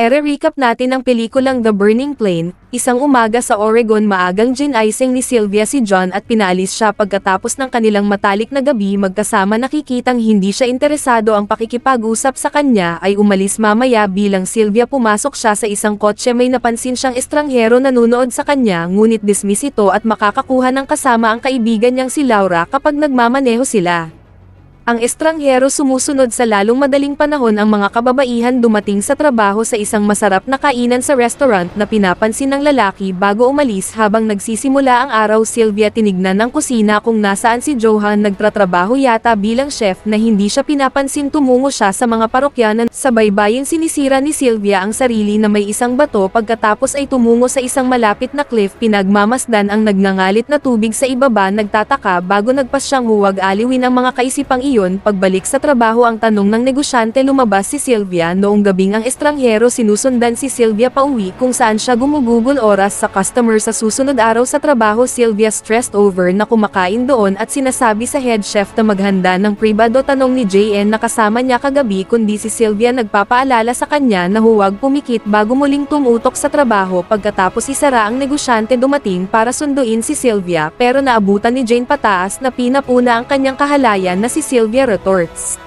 Ere-recap natin ang pelikulang The Burning Plain, isang umaga sa Oregon maagang gin-icing ni Sylvia si John at pinaalis siya pagkatapos ng kanilang matalik na gabi magkasama nakikitang hindi siya interesado ang pakikipag-usap sa kanya ay umalis mamaya bilang Sylvia pumasok siya sa isang kotse may napansin siyang estranghero nanunood sa kanya ngunit dismiss ito at makakakuha ng kasama ang kaibigan niyang si Laura kapag nagmamaneho sila. Ang estranghero sumusunod sa lalong madaling panahon ang mga kababaihan dumating sa trabaho sa isang masarap na kainan sa restaurant na pinapansin ng lalaki bago umalis habang nagsisimula ang araw. Sylvia tinignan ng kusina kung nasaan si Johan. Nagtratrabaho yata bilang chef na hindi siya pinapansin. Tumungo siya sa mga parokyanan sa baybaying sinisira ni Sylvia ang sarili na may isang bato. Pagkatapos ay tumungo sa isang malapit na cliff pinagmamasdan ang nagngangalit na tubig sa ibaba. Nagtataka bago nagpas siyang huwag aliwin ang mga kaisipang iyon pagbalik sa trabaho ang tanong ng negosyante lumabas si Sylvia. Noong gabing ang estranghero sinusundan si Sylvia pauwi kung saan siya gumugugol oras sa customer sa susunod araw sa trabaho. Sylvia stressed over na kumakain doon at sinasabi sa head chef na maghanda ng privado tanong ni JN na kasama niya kagabi kundi si Sylvia nagpapaalala sa kanya na huwag pumikit bago muling tumutok sa trabaho. Pagkatapos isara ang negosyante dumating para sunduin si Sylvia pero naabutan ni Jane pataas na pinapuna ang kanyang kahalayan na si Sylvia retorts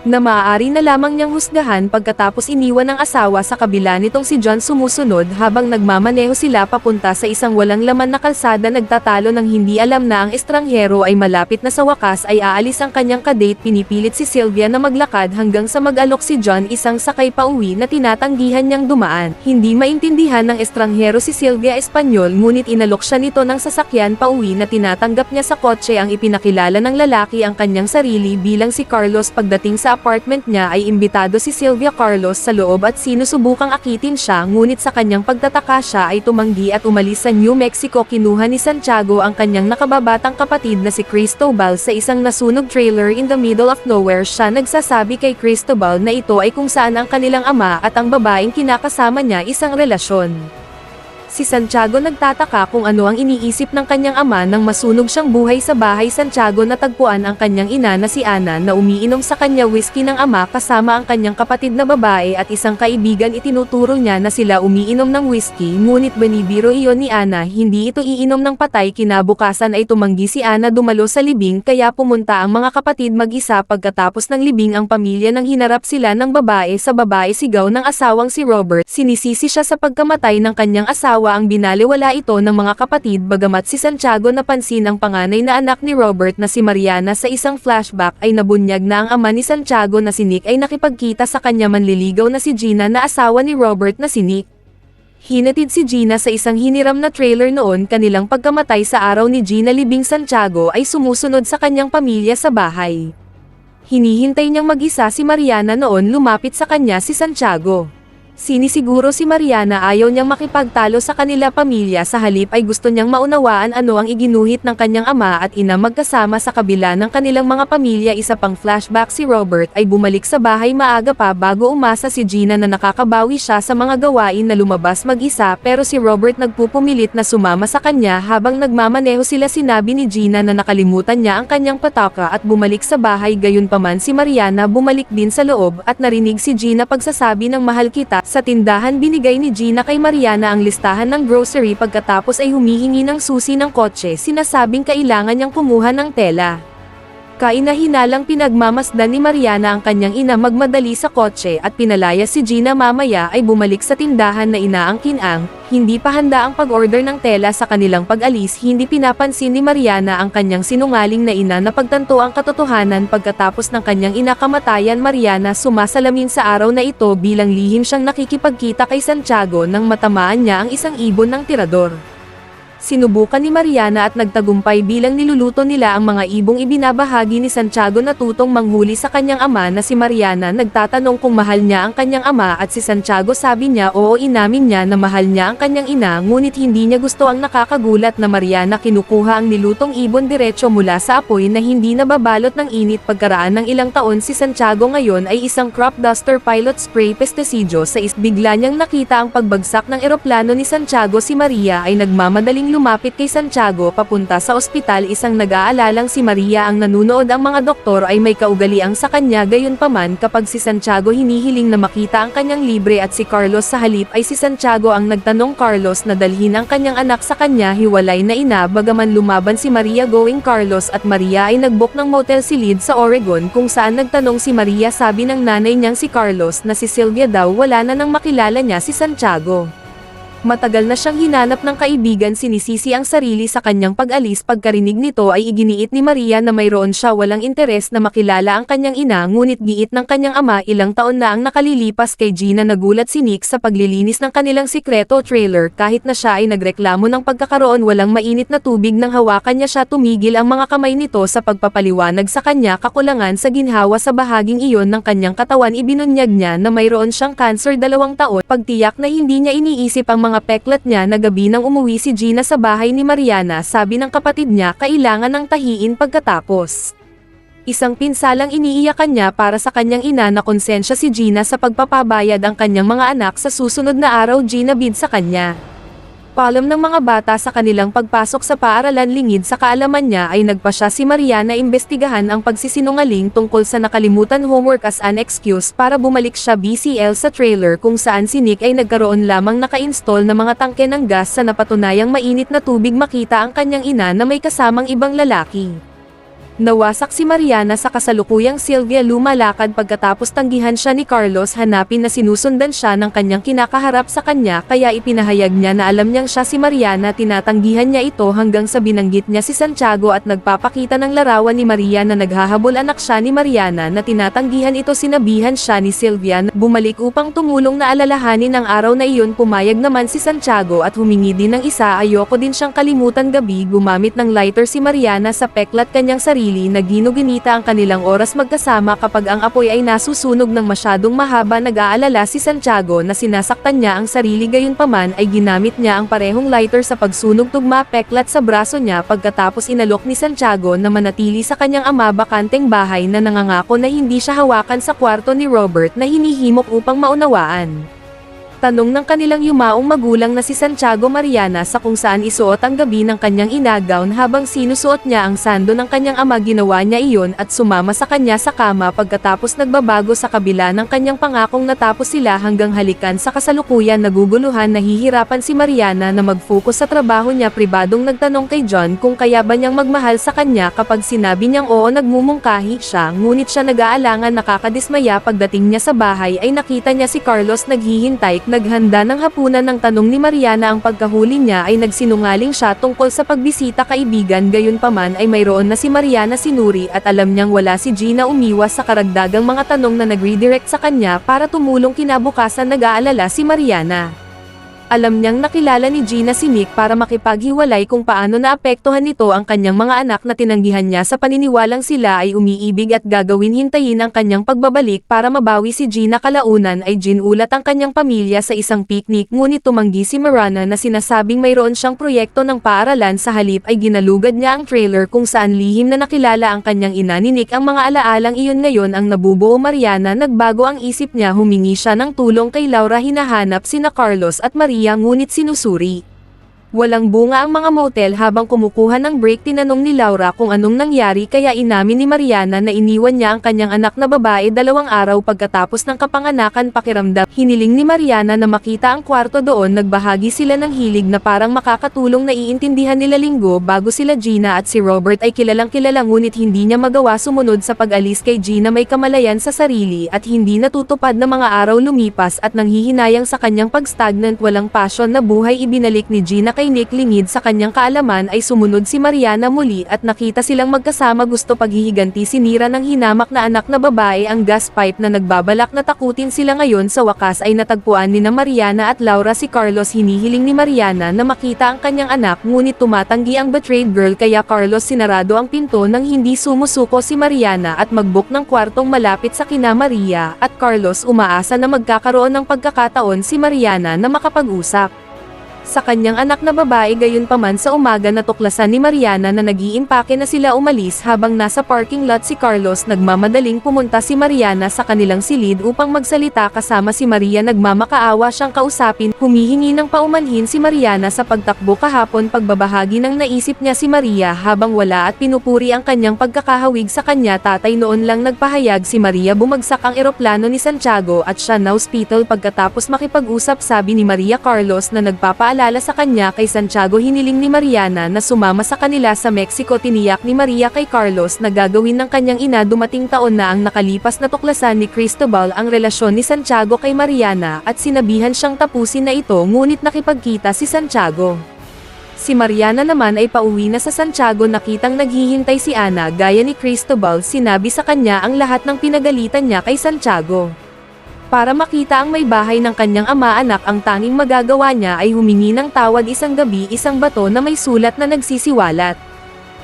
na maaari na lamang niyang husgahan pagkatapos iniwan ng asawa sa kabila nitong si John sumusunod habang nagmamaneho sila papunta sa isang walang laman na kalsada nagtatalo ng hindi alam na ang estranghero ay malapit na sa wakas ay aalis ang kanyang kadate pinipilit si Sylvia na maglakad hanggang sa mag-alok si John isang sakay pa uwi na tinatanggihan niyang dumaan. Hindi maintindihan ng estranghero si Sylvia Espanyol ngunit inalok siya nito ng sasakyan pa uwi na tinatanggap niya sa kotse ang ipinakilala ng lalaki ang kanyang sarili bilang si Carlos pagdating sa apartment niya ay imbitado si Sylvia Carlos sa loob at sinusubukang akitin siya ngunit sa kanyang pagtataka siya ay tumanggi at umalis sa New Mexico kinuha ni Santiago ang kanyang nakababatang kapatid na si Cristobal sa isang nasunog trailer in the middle of nowhere siya nagsasabi kay Cristobal na ito ay kung saan ang kanilang ama at ang babaeng kinakasama niya isang relasyon. Si Santiago nagtataka kung ano ang iniisip ng kanyang ama nang masunog siyang buhay sa bahay. Santiago natagpuan ang kanyang ina na si Ana na umiinom sa kanya whiskey ng ama kasama ang kanyang kapatid na babae at isang kaibigan. Itinuturo niya na sila umiinom ng whiskey ngunit banibiro iyon ni Ana. Hindi ito iinom ng patay. Kinabukasan ay tumanggi si Ana dumalo sa libing kaya pumunta ang mga kapatid mag-isa. Pagkatapos ng libing ang pamilya nang hinarap sila ng babae sa babae sigaw ng asawang si Robert. Sinisisi siya sa pagkamatay ng kanyang asawa ang binaliwala ito ng mga kapatid bagamat si Santiago napansin ang panganay na anak ni Robert na si Mariana sa isang flashback ay nabunyag na ang ama ni Santiago na si Nick ay nakipagkita sa kanya manliligaw na si Gina na asawa ni Robert na si Nick. Hinatid si Gina sa isang hiniram na trailer noon kanilang pagkamatay sa araw ni Gina Libing Santiago ay sumusunod sa kanyang pamilya sa bahay. Hinihintay niyang mag-isa si Mariana noon lumapit sa kanya si Santiago. Sinisiguro si Mariana ayaw niyang makipagtalo sa kanila pamilya. Sa halip ay gusto niyang maunawaan ano ang iginuhit ng kanyang ama at ina magkasama sa kabila ng kanilang mga pamilya. Isa pang flashback si Robert ay bumalik sa bahay maaga pa bago umasa si Gina na nakakabawi siya sa mga gawain na lumabas mag-isa. Pero si Robert nagpupumilit na sumama sa kanya habang nagmamaneho sila. Sinabi ni Gina na nakalimutan niya ang kanyang pataka at bumalik sa bahay. Gayunpaman si Mariana bumalik din sa loob at narinig si Gina pagsasabi ng mahal kita sa tindahan binigay ni Gina kay Mariana ang listahan ng grocery pagkatapos ay humihingi ng susi ng kotse sinasabing kailangan niyang kumuha ng tela. Kainahinalang pinagmamasdan ni Mariana ang kanyang ina magmadali sa kotse at pinalaya si Gina mamaya ay bumalik sa tindahan na inaangkin ang, hindi pa handa ang pag-order ng tela sa kanilang pag-alis hindi pinapansin ni Mariana ang kanyang sinungaling na ina na pagtanto ang katotohanan pagkatapos ng kanyang ina kamatayan Mariana sumasalamin sa araw na ito bilang lihim siyang nakikipagkita kay Santiago nang matamaan niya ang isang ibon ng tirador. Sinubukan ni Mariana at nagtagumpay bilang niluluto nila ang mga ibong ibinabahagi ni Santiago na tutong manghuli sa kanyang ama na si Mariana. Nagtatanong kung mahal niya ang kanyang ama at si Santiago sabi niya oo inamin niya na mahal niya ang kanyang ina ngunit hindi niya gusto ang nakakagulat na Mariana kinukuha ang nilutong ibon diretso mula sa apoy na hindi nababalot ng init. Pagkaraan ng ilang taon si Santiago ngayon ay isang crop duster pilot spray pestisidyo sa is bigla niyang nakita ang pagbagsak ng eroplano ni Santiago. Si Maria ay nagmamadaling lumapit kay Santiago papunta sa ospital. Isang nag-aalalang si Maria ang nanunood ang mga doktor ay may kaugaliang sa kanya. Gayunpaman kapag si Santiago hinihiling na makita ang kanyang libre at si Carlos sa halip ay si Santiago ang nagtanong Carlos na dalhin ang kanyang anak sa kanya? Hiwalay na ina. Bagaman lumaban si Maria going Carlos at Maria ay nagbook ng motel si Lid sa Oregon kung saan nagtanong si Maria. Sabi ng nanay niyang si Carlos na si Sylvia daw wala na nang makilala niya si Santiago. Matagal na siyang hinanap ng kaibigan sinisisi ang sarili sa kanyang pag-alis. Pagkarinig nito ay iginiit ni Maria na mayroon siya walang interes na makilala ang kanyang ina ngunit giit ng kanyang ama ilang taon na ang nakalilipas kay Gina nagulat si Nick sa paglilinis ng kanilang sikreto trailer. Kahit na siya ay nagreklamo ng pagkakaroon walang mainit na tubig nang hawakan niya siya tumigil ang mga kamay nito sa pagpapaliwanag sa kanya. Kakulangan sa ginhawa sa bahaging iyon ng kanyang katawan ibinunyag niya na mayroon siyang cancer dalawang taon. Pagtiyak na hindi niya iniisip ang mga peklat niya na gabi nang umuwi si Gina sa bahay ni Mariana sabi ng kapatid niya kailangan ng tahiin pagkatapos. Isang pinsalang iniiyakan niya para sa kanyang ina na konsensya si Gina sa pagpapabayad ang kanyang mga anak sa susunod na araw Gina bid sa kanya. Palom ng mga bata sa kanilang pagpasok sa paaralan lingid sa kaalaman niya ay nagpa siya si Maria na imbestigahan ang pagsisinungaling tungkol sa nakalimutan homework as an excuse para bumalik siya BCL sa trailer kung saan si Nick ay nagkaroon lamang naka-install na mga tangke ng gas sa napatunayang mainit na tubig makita ang kanyang ina na may kasamang ibang lalaki. Nawasak si Mariana sa kasalukuyang Sylvia lumalakad pagkatapos tanggihan siya ni Carlos hanapin na sinusundan siya ng kanyang kinakaharap sa kanya kaya ipinahayag niya na alam niyang siya si Mariana tinatanggihan niya ito hanggang sa binanggit niya si Santiago at nagpapakita ng larawan ni Maria na naghahabol anak siya ni Mariana na tinatanggihan ito sinabihan siya ni Sylvia na bumalik upang tumulong na alalahanin ang araw na iyon. Pumayag naman si Santiago at humingi din ng isa ayoko din siyang kalimutan gabi gumamit ng lighter si Mariana sa peklat kanyang sarili na ginuginita ang kanilang oras magkasama kapag ang apoy ay nasusunog ng masyadong mahaba nag-aalala si Santiago na sinasaktan niya ang sarili gayunpaman ay ginamit niya ang parehong lighter sa pagsunog tugma peklat sa braso niya pagkatapos inalok ni Santiago na manatili sa kanyang ama bakanteng bahay na nangangako na hindi siya hawakan sa kwarto ni Robert na hinihimok upang maunawaan. Tanong ng kanilang yumaong magulang na si Santiago Mariana sa kung saan isuot ang gabi ng kanyang inagawn habang sinusuot niya ang sando ng kanyang ama ginawa niya iyon at sumama sa kanya sa kama pagkatapos nagbabago sa kabila ng kanyang pangakong natapos sila hanggang halikan sa kasalukuyan naguguluhan nahihirapan si Mariana na mag-focus sa trabaho niya. Pribadong nagtanong kay John kung kaya ba niyang magmahal sa kanya kapag sinabi niyang oo nagmumungkahi siya ngunit siya nag-aalangan nakakadismaya. Pagdating niya sa bahay ay nakita niya si Carlos naghihintay naghanda ng hapunan ng tanong ni Mariana ang pagkahuli niya ay nagsinungaling siya tungkol sa pagbisita kaibigan gayunpaman ay mayroon na si Mariana sinuri at alam niyang wala si Gina umiwas sa karagdagang mga tanong na nag-redirect sa kanya para tumulong kinabukasan nag-aalala si Mariana. Alam niyang nakilala ni Gina si Nick para makipaghiwalay kung paano naapektuhan nito ang kanyang mga anak na tinanggihan niya sa paniniwalang sila ay umiibig at gagawin hintayin ang kanyang pagbabalik para mabawi si Gina kalaunan ay ginulat ang kanyang pamilya sa isang picnic ngunit tumanggi si Marana na sinasabing mayroon siyang proyekto ng paaralan sa halip ay ginalugad niya ang trailer kung saan lihim na nakilala ang kanyang ina ni Nick. Ang mga alaalang iyon ngayon ang nabubuo Mariana nagbago ang isip niya humingi siya ng tulong kay Laura hinahanap sina Carlos at Maria ngunit sinusuri. Walang bunga ang mga motel habang kumukuha ng break tinanong ni Laura kung anong nangyari kaya inamin ni Mariana na iniwan niya ang kanyang anak na babae dalawang araw pagkatapos ng kapanganakan pakiramdam. Hiniling ni Mariana na makita ang kwarto doon nagbahagi sila ng hilig na parang makakatulong na iintindihan nila linggo bago sila Gina at si Robert ay kilalang kilala ngunit hindi niya magawa sumunod sa pag-alis kay Gina may kamalayan sa sarili at hindi natutupad na mga araw lumipas at nanghihinayang sa kanyang pag-stagnant walang passion na buhay ibinalik ni Gina kay Nick lingid sa kanyang kaalaman ay sumunod si Mariana muli at nakita silang magkasama gusto paghihiganti sinira ng hinamak na anak na babae ang gas pipe na nagbabalak na takutin sila ngayon sa wakas ay natagpuan ni na Mariana at Laura si Carlos hinihiling ni Mariana na makita ang kanyang anak ngunit tumatanggi ang betrayed girl kaya Carlos sinarado ang pinto nang hindi sumusuko si Mariana at magbook ng kwartong malapit sa kina Maria at Carlos umaasa na magkakaroon ng pagkakataon si Mariana na makapag-usap. Sa kanyang anak na babae gayon paman sa umaga natuklasan ni Mariana na nag-iimpake na sila umalis habang nasa parking lot si Carlos nagmamadaling pumunta si Mariana sa kanilang silid upang magsalita kasama si Maria. Nagmamakaawa siyang kausapin, humihingi ng paumanhin si Mariana sa pagtakbo kahapon pagbabahagi ng naisip niya si Maria habang wala at pinupuri ang kanyang pagkakahawig sa kanya. Tatay noon lang nagpahayag si Maria bumagsak ang eroplano ni Santiago at siya na hospital pagkatapos makipag-usap sabi ni Maria Carlos na nagpapaalala sa kanya kay Santiago hiniling ni Mariana na sumama sa kanila sa Mexico tiniyak ni Maria kay Carlos na gagawin ng kanyang ina dumating taon na ang nakalipas na tuklasan ni Cristobal ang relasyon ni Santiago kay Mariana at sinabihan siyang tapusin na ito ngunit nakipagkita si Santiago. Si Mariana naman ay pauwi na sa Santiago nakitang naghihintay si Ana gaya ni Cristobal sinabi sa kanya ang lahat ng pinagalitan niya kay Santiago. Para makita ang may bahay ng kanyang ama-anak ang tanging magagawa niya ay humingi ng tawad isang gabi isang bato na may sulat na nagsisiwalat.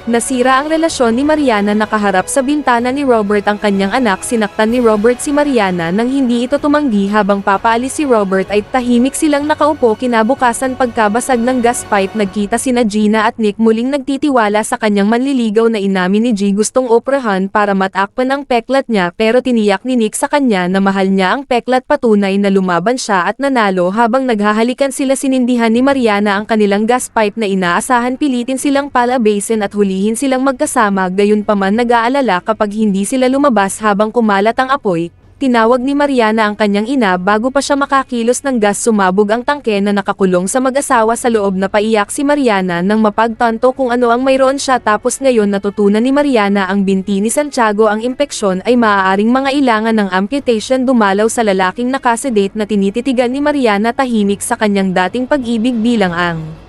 Nasira ang relasyon ni Mariana nakaharap sa bintana ni Robert ang kanyang anak. Sinaktan ni Robert si Mariana nang hindi ito tumanggi habang papaalis si Robert ay tahimik silang nakaupo kinabukasan pagkabasag ng gas pipe. Nagkita sina Gina at Nick muling nagtitiwala sa kanyang manliligaw na inamin ni G. Gustong oprahan para matakpan ang peklat niya pero tiniyak ni Nick sa kanya na mahal niya ang peklat patunay na lumaban siya at nanalo habang naghahalikan sila sinindihan ni Mariana ang kanilang gas pipe na inaasahan pilitin silang palabasin at hulihin silang magkasama gayunpaman nag-aalala kapag hindi sila lumabas habang kumalat ang apoy, tinawag ni Mariana ang kanyang ina bago pa siya makakilos ng gas sumabog ang tangke na nakakulong sa mag-asawa sa loob na paiyak si Mariana nang mapagtanto kung ano ang mayroon siya tapos ngayon natutunan ni Mariana ang binti ni Santiago ang impeksyon ay maaaring mga ilangan ng amputation dumalaw sa lalaking nakasedate na tinititigan ni Mariana tahimik sa kanyang dating pag-ibig bilang ang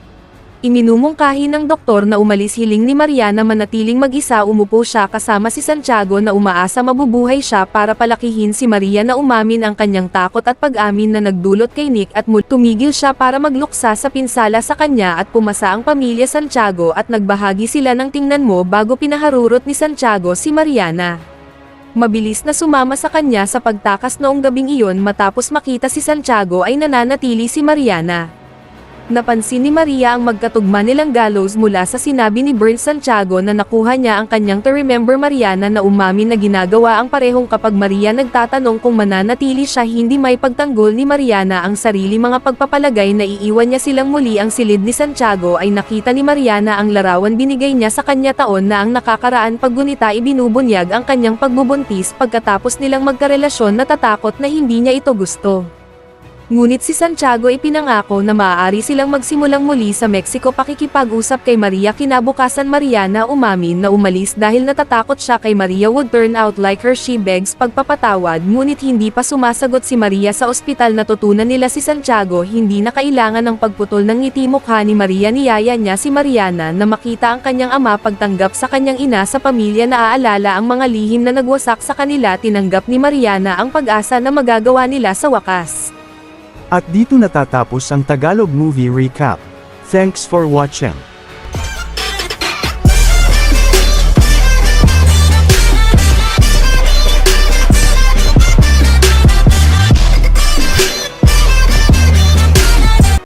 Iminumungkahi ng doktor na umalis hiling ni Maria na manatiling mag-isa umupo siya kasama si Santiago na umaasa mabubuhay siya para palakihin si Maria na umamin ang kanyang takot at pag-amin na nagdulot kay Nick at mul tumigil siya para magluksa sa pinsala sa kanya at pumasa ang pamilya Santiago at nagbahagi sila ng tingnan mo bago pinaharurot ni Santiago si Mariana. Mabilis na sumama sa kanya sa pagtakas noong gabing iyon matapos makita si Santiago ay nananatili si Mariana. Napansin ni Maria ang magkatugma nilang gallows mula sa sinabi ni Bern Santiago na nakuha niya ang kanyang to remember Mariana na umamin na ginagawa ang parehong kapag Maria nagtatanong kung mananatili siya hindi may pagtanggol ni Mariana ang sarili mga pagpapalagay na iiwan niya silang muli ang silid ni Santiago ay nakita ni Mariana ang larawan binigay niya sa kanya taon na ang nakakaraan paggunita ibinubunyag ang kanyang pagbubuntis pagkatapos nilang magkarelasyon natatakot na hindi niya ito gusto. Ngunit si Santiago ipinangako na maaari silang magsimulang muli sa Mexico pakikipag-usap kay Maria kinabukasan Mariana umamin na umalis dahil natatakot siya kay Maria would turn out like her she begs pagpapatawad. Ngunit hindi pa sumasagot si Maria sa ospital. Natutunan nila si Santiago hindi na kailangan ng pagputol ng ngiti mukha ni Maria. Niyaya niya si Mariana na makita ang kanyang ama pagtanggap sa kanyang ina sa pamilya. Na aalala ang mga lihim na nagwasak sa kanila. Tinanggap ni Mariana ang pag-asa na magagawa nila sa wakas. At dito natatapos ang Tagalog Movie Recap. Thanks for watching.